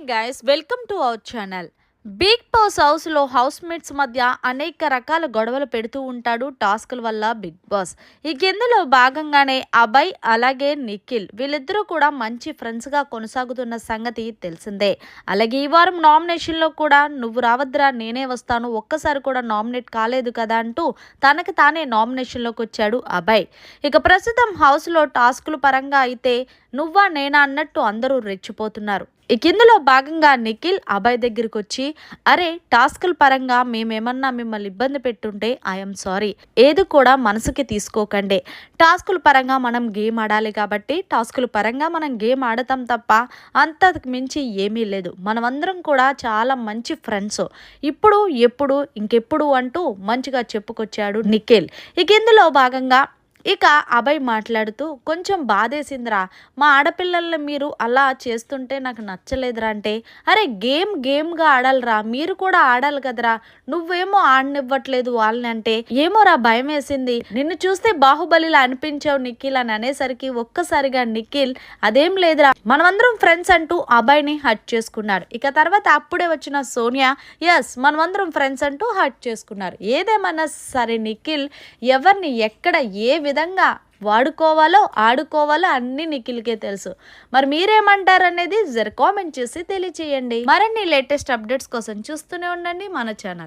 morning guys welcome to our channel. Bigg Boss హౌస్లో housemates మధ్య అనేక రకాల గొడవలు పెడుతూ ఉంటాడు టాస్కుల వల్ల బిగ్ బాస్. ఈ కిందలో భాగంగానే అభయ్ అలాగే నిఖిల్ వీళ్ళిద్దరూ కూడా మంచి ఫ్రెండ్స్గా కొనసాగుతున్న సంగతి తెలిసిందే. అలాగే ఈ వారం నామినేషన్లో కూడా నువ్వు రావద్దురా నేనే వస్తాను ఒక్కసారి కూడా నామినేట్ కాలేదు కదా అంటూ తనకు తానే నామినేషన్లోకి వచ్చాడు అభయ్. ఇక ప్రస్తుతం హౌస్లో టాస్కుల పరంగా అయితే నువ్వా నేనా అన్నట్టు అందరూ రెచ్చిపోతున్నారు. ఇక ఇందులో భాగంగా నిఖిల్ అభయ్ దగ్గరికి వచ్చి అరే టాస్కుల పరంగా మేమేమన్నా మిమ్మల్ని ఇబ్బంది పెట్టుంటే ఐఎమ్ సారీ. ఏది కూడా మనసుకి తీసుకోకండి. టాస్కుల పరంగా మనం గేమ్ ఆడాలి కాబట్టి టాస్కుల పరంగా మనం గేమ్ ఆడతాం తప్ప అంతకు మించి ఏమీ లేదు. మనమందరం కూడా చాలా మంచి ఫ్రెండ్స్. ఇప్పుడు ఎప్పుడు ఇంకెప్పుడు అంటూ మంచిగా చెప్పుకొచ్చాడు నిఖిల్. ఇక ఇందులో భాగంగా ఇక అభయ్ మాట్లాడుతూ కొంచెం బాధేసిందిరా. మా ఆడపిల్లల్ని మీరు అలా చేస్తుంటే నాకు నచ్చలేదురా అంటే అరే గేమ్ గేమ్గా ఆడాలిరా. మీరు కూడా ఆడాలి కదరా. నువ్వేమో ఆడనివ్వట్లేదు వాళ్ళని అంటే ఏమోరా భయం వేసింది నిన్ను చూస్తే బాహుబలిలా అనిపించావు నిఖిల్ అని అనేసరికి ఒక్కసారిగా నిఖిల్ అదేం లేదురా. మనమందరం ఫ్రెండ్స్ అంటూ అభయ్ని హట్ చేసుకున్నారు. ఇక తర్వాత అప్పుడే వచ్చిన సోనియా ఎస్ మనమందరం ఫ్రెండ్స్ అంటూ హట్ చేసుకున్నారు. ఏదేమన్నా సరే నిఖిల్ ఎవరిని ఎక్కడ ఏ విధంగా వాడుకోవాలో ఆడుకోవాలో అన్ని నిఖిల్కే తెలుసు. మరి మీరేమంటారు అనేది జర కామెంట్ చేసి తెలియచేయండి. మరిన్ని లేటెస్ట్ అప్డేట్స్ కోసం చూస్తూనే ఉండండి మన ఛానల్.